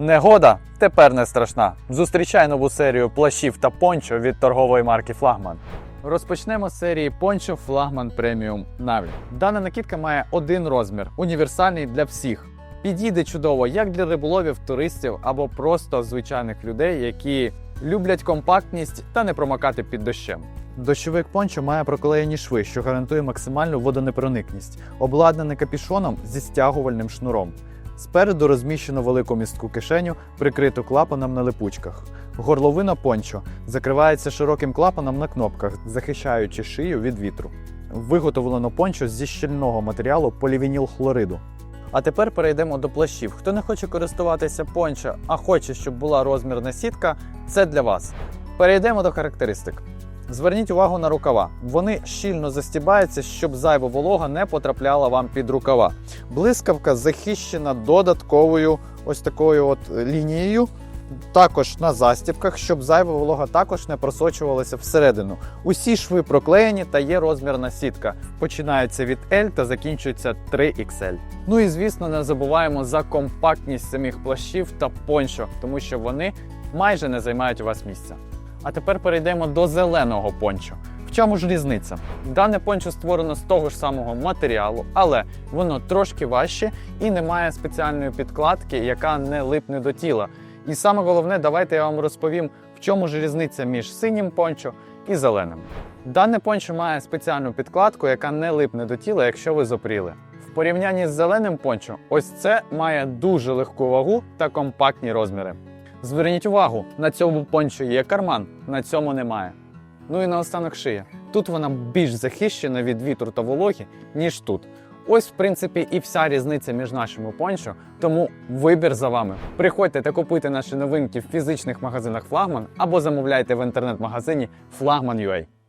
Негода тепер не страшна. Зустрічай нову серію плащів та пончо від торгової марки Флагман. Розпочнемо з серії пончо Флагман Преміум Наві. Дана накидка має один розмір, універсальний для всіх. Підійде чудово як для риболовів, туристів або просто звичайних людей, які люблять компактність та не промокати під дощем. Дощовик пончо має проклеєні шви, що гарантує максимальну водонепроникність, обладнаний капішоном зі стягувальним шнуром. Спереду розміщено велику містку кишеню, прикриту клапаном на липучках. Горловина пончо закривається широким клапаном на кнопках, захищаючи шию від вітру. Виготовлено пончо зі щільного матеріалу полівінілхлориду. А тепер перейдемо до плащів. Хто не хоче користуватися пончо, а хоче, щоб була розмірна сітка, це для вас. Перейдемо до характеристик. Зверніть увагу на рукава. Вони щільно застібаються, щоб зайва волога не потрапляла вам під рукава. Блискавка захищена додатковою ось такою от лінією. Також на застібках, щоб зайва волога також не просочувалася всередину. Усі шви проклеєні та є розмірна сітка. Починається від L та закінчується 3XL. Ну і звісно, не забуваємо за компактність самих плащів та пончо, тому що вони майже не займають у вас місця. А тепер перейдемо до зеленого пончо. В чому ж різниця? Дане пончо створено з того ж самого матеріалу, але воно трошки важче і не має спеціальної підкладки, яка не липне до тіла. І саме головне, давайте я вам розповім, в чому ж різниця між синім пончо і зеленим. Дане пончо має спеціальну підкладку, яка не липне до тіла, якщо ви зопріли. В порівнянні з зеленим пончо, ось це має дуже легку вагу та компактні розміри. Зверніть увагу, на цьому пончо є карман, на цьому немає. Ну і наостанок шия. Тут вона більш захищена від вітру та вологі, ніж тут. Ось, в принципі, і вся різниця між нашими пончо, тому вибір за вами. Приходьте та купуйте наші новинки в фізичних магазинах Флагман або замовляйте в інтернет-магазині Flagman.ua.